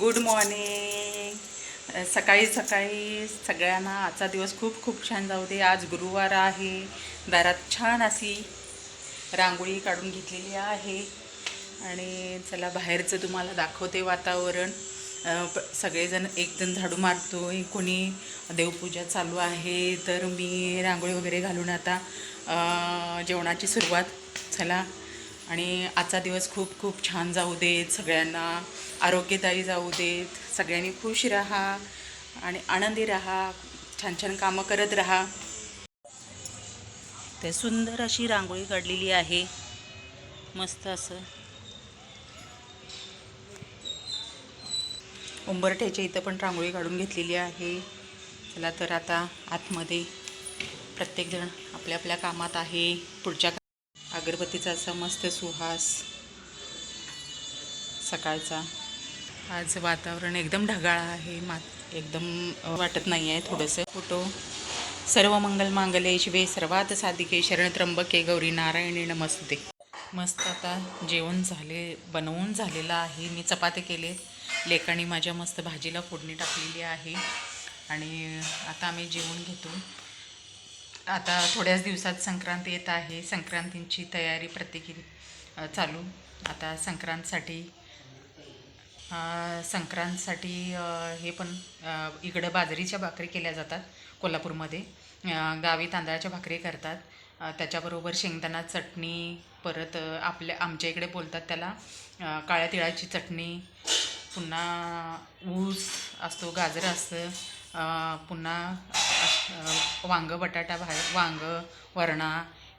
Good morning सकाळी सकाळी सगळ्यांना आजचा दिवस खूप खूप छान जाऊ दे. आज गुरुवार आहे. दारात छान अशी रांगोळी काढून घेतलेली आहे. आणि चला बाहेरचं तुम्हाला दाखवते वातावरण. सगळेजण एकजण झाडू मारतोय. कोणी देवपूजा चालू आहे. तर मी रांगोळी वगैरे घालून आता जेवणाची सुरुवात. चला आणि आजचा दिवस खूप खूप छान जाऊ देत. सगळ्यांना आरोग्यदायी जाऊ देत. सगळ्यांनी खुश राहा आणि आनंदी राहा. छान छान कामं करत राहा. ते सुंदर अशी रांगोळी काढलेली आहे. मस्त असं. उंबरठ्याच्या इथं पण रांगोळी काढून घेतलेली आहे. चला तर आता आतमध्ये प्रत्येकजण आपल्या आपल्या कामात आहे. पुढच्या अगरबत्तीचा असा मस्त सुहास सकाळचा. आज वातावरण एकदम ढगाळ आहे मा एकदम वाटत नाही आहे थोडंसं. फोटो सर्व मंगल मांगले शिवे सर्वात साधिके शरण त्र्यंबके गौरी नारायणी नमस्ते मस्त आता जेवण झाले बनवून झालेलं आहे. मी चपाती केले. लेकाने माझ्या मस्त भाजीला फोडणी टाकलेली आहे. आणि आता आम्ही जेवण घेतो. आता थोड्याच दिवसात संक्रांत येत आहे. संक्रांतींची तयारी प्रत्येकी चालू. आता संक्रांतसाठी संक्रांतसाठी हे पण इकडं बाजरीच्या भाकरी केल्या जातात कोल्हापूरमध्ये. गावी तांदळाच्या भाकरी करतात. त्याच्याबरोबर शेंगदाणा चटणी परत आपल्या आमच्या इकडे बोलतात त्याला काळ्या तिळाची चटणी पुन्हा ऊस असतो गाजर असतं पुन्हा वांगं बटाटा भा वांग वरणा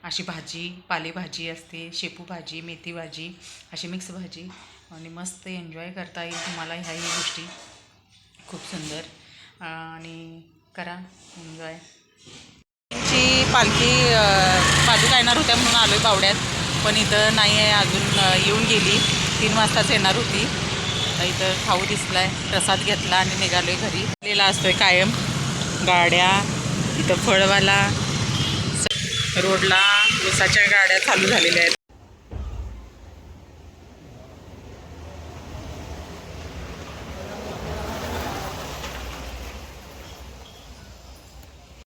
अशी भाजी पालेभाजी असते शेपू भाजी मेथी भाजी अशी मिक्स भाजी. आणि मस्त एन्जॉय करता येईल तुम्हाला ह्याही गोष्टी. खूप सुंदर. आणि करा एन्जॉय. ची पालखी बाजूला येणार होत्या म्हणून आलो आहे बावड्यात. पण इथं नाही आहे अजून येऊन गेली. तीन वाजताच येणार होती. इथं खाऊ दिसला आहे प्रसाद घेतला आणि निघालो आहे घरी. असतो आहे कायम. गाड्या इथं फळवाला रोडला ऊसाच्या गाड्या चालू झालेल्या आहेत.